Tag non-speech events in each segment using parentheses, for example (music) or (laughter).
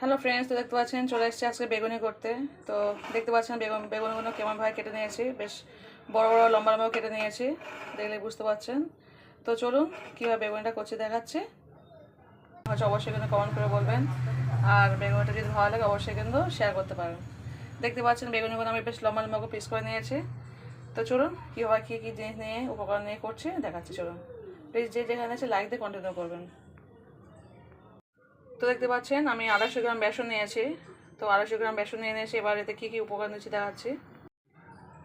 Hello friends, তো দেখতে পাচ্ছেন চলে এসেছি আজকে বেগুনি করতে। তো দেখতে পাচ্ছেন বেগুন, বেগুনগুলো কেমনভাবে কেটে নিয়েছি। বেশ বড় বড় লম্বা লম্বা কেটে নিয়েছি, দেখলে বুঝতে পারছেন তো চলুন কীভাবে বেগুনিটা করছি দেখাচ্ছি। হচ্ছে অবশ্যই কিন্তু কমেন্ট করে বলবেন। আর বেগুনটা যদি ভালো লাগে, অবশ্যই কিন্তু শেয়ার করতে পারেন। দেখতে পাচ্ছেন বেগুনিগুলো আমি বেশ লম্বা লম্বা পিস করে নিয়েছি। তো চলুন কীভাবে কী কী জিনিস নিয়ে, উপকরণ নিয়ে করছি, দেখাচ্ছি, চলুন। প্লিজ যে যেখানে আছে লাইক দিয়ে কন্টিনিউ করবেন। তো দেখতে পাচ্ছেন, আমি আড়াইশো গ্রাম বেসন নিয়েছি। তো আড়াইশো গ্রাম বেসন নিয়ে নিয়েছি এবার এতে কী কী উপকরণ দিচ্ছি দেখাচ্ছি।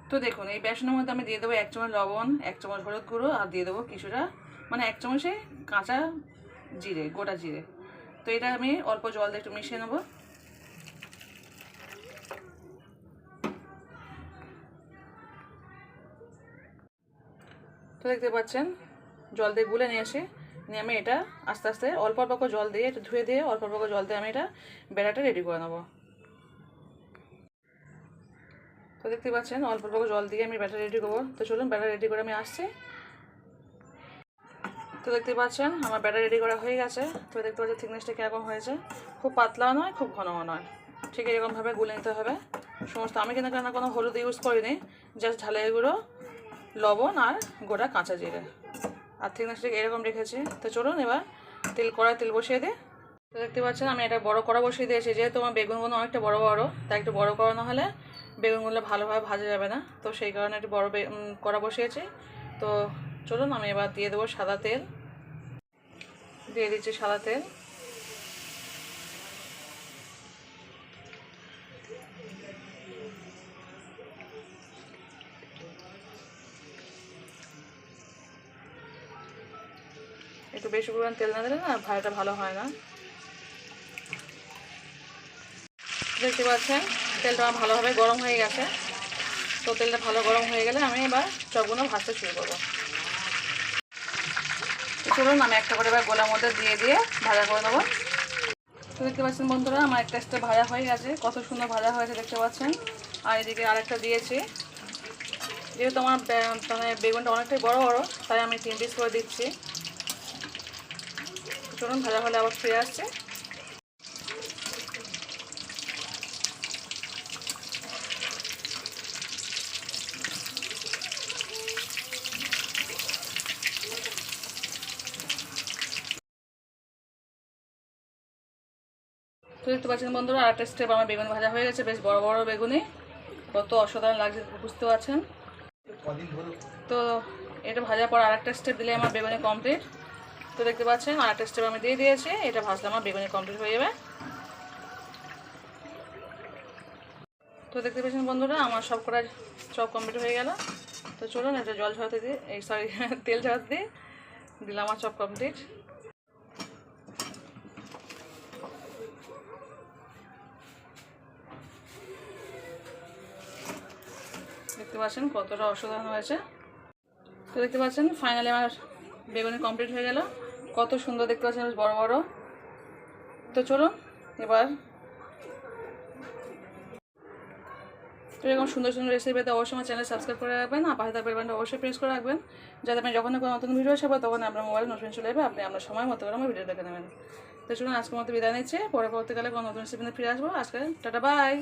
তো দেখুন, এই বেসনের মধ্যে আমি দিয়ে দেবো এক চামচ লবণ, এক চামচ হলুদ গুঁড়ো আর দিয়ে দেবো কিছুটা মানে এক চামচে কাঁচা জিরে, গোটা জিরে। তো এটা আমি অল্প জল দিয়ে একটু মিশিয়ে নেব। তো দেখতে পাচ্ছেন, জল দিয়ে গুলে নিয়ে আসি নিয়ে আমি এটা আস্তে আস্তে অল্প অল্প করে জল দিয়ে, একটু ধুয়ে দিয়ে অল্প অল্প করে জল দিয়ে আমি এটা বেড়াটা রেডি করে নেব। তো দেখতে পাচ্ছেন, অল্প অল্প জল দিয়ে আমি ব্যাটার রেডি করব। তো চলুন ব্যাটার রেডি করে আমি আসছি। তো দেখতে পাচ্ছেন, আমার ব্যাটার রেডি করা হয়ে গেছে। তো দেখতে পাচ্ছেন থিকনেসটা কীরকম হয়েছে। খুব পাতলাও নয়, খুব ঘনও নয়। ঠিক এরকমভাবে গুলে নিতে হবে। সমস্ত আমি কিন্তু কেন কোনো হলুদ ইউজ করিনি জাস্ট ঢালাই গুঁড়ো, লবণ আর গোটা কাঁচা জিরে। আর থিকনেসটা এরকম রেখেছি। তো চলুন এবার তেল কড়ায় তেল বসিয়ে দিই তো দেখতে পাচ্ছেন, আমি একটা বড় কড়া বসিয়ে দিয়েছি, যেহেতু আমার বেগুনগুলো অনেকটা বড় বড়, তাই একটু বড় করা না হলে বেগুনগুলো ভালোভাবে ভাজা যাবে না। তো সেই কারণে একটু বড় কড়া বসিয়েছি। তো চলুন আমি এবার দিয়ে দেবো সাদা তেল। দিয়ে দিচ্ছি সাদা তেল। একটু বেশি পরিমাণ তেল না দিলে না ভাজাটা ভালো হয় না। দেখতে পাচ্ছেন, তেলটা আমার ভালোভাবে গরম হয়ে গেছে। তো তেলটা ভালো গরম হয়ে গেলে আমি এবার চপগুলো ভাজতে শুরু করব। চলুন, আমি একটা করে এবার গোলার মধ্যে দিয়ে দিয়ে ভাজা করে নেব। তো দেখতে পাচ্ছেন বন্ধুরা, আমার একটা একটা ভাজা হয়ে গেছে, কত সুন্দর ভাজা হয়েছে দেখতে পাচ্ছেন। আর এদিকে আরেকটা দিয়েছি। যেহেতু আমার মানে বেগুনটা অনেকটাই বড় বড়, তাই আমি তিন পিস করে দিচ্ছি। চলুন ভাজা হলে আবার ফিরে আসছে। তো দেখতে পাচ্ছেন বন্ধুরা আরেকটা স্টেপ আমার বেগুন ভাজা হয়ে গেছে, বেশ বড় বড় বেগুনি। কত অসাধারণ লাগছে, বুঝতে পারছেন? তো এটা ভাজার পর আরেকটা স্টেপ দিলে আমার বেগুনি কমপ্লিট তো দেখতে পাচ্ছেন আরেকটা স্টেপ আমি দিয়ে দিয়েছি, এটা ভাজলে আমার বেগুনি কমপ্লিট হয়ে যাবে। তো দেখতে পাচ্ছেন বন্ধুরা, আমার সব করা সব কমপ্লিট হয়ে গেল। তো চলুন এটা জল ঝরাতে দিই, এই সরি (laughs) তেল ঝরাতে দিই, দিলাম আমার চপ কমপ্লিট দেখতে পাচ্ছেন কতটা অসাধারণ হয়েছে। তো দেখতে পাচ্ছেন ফাইনালি আমার বেগুনি কমপ্লিট হয়ে গেল। কত সুন্দর দেখতে পাচ্ছেন বড় বড়। তো চলুন, এবার এরকম সুন্দর সুন্দর রেসিপি পেতে অবশ্যই আমার চ্যানেল সাবস্ক্রাইব করে রাখবেন, আর পাশে থাকবে অবশ্যই প্রেস করে রাখবেন, যাতে আপনি যখন কোনো নতুন ভিডিও আসবে তখন আপনার মোবাইল নোটিফিকেশন চলে যাবে আপনি আপনার সময় মতো করে আমার ভিডিও দেখে নেবেন। তো চলুন, আজকের মতো বিদায় নিচ্ছে পরে পরবর্তীকালে কোনো নতুন রেসিপি ফিরে আসব। আজকে টাটা বাই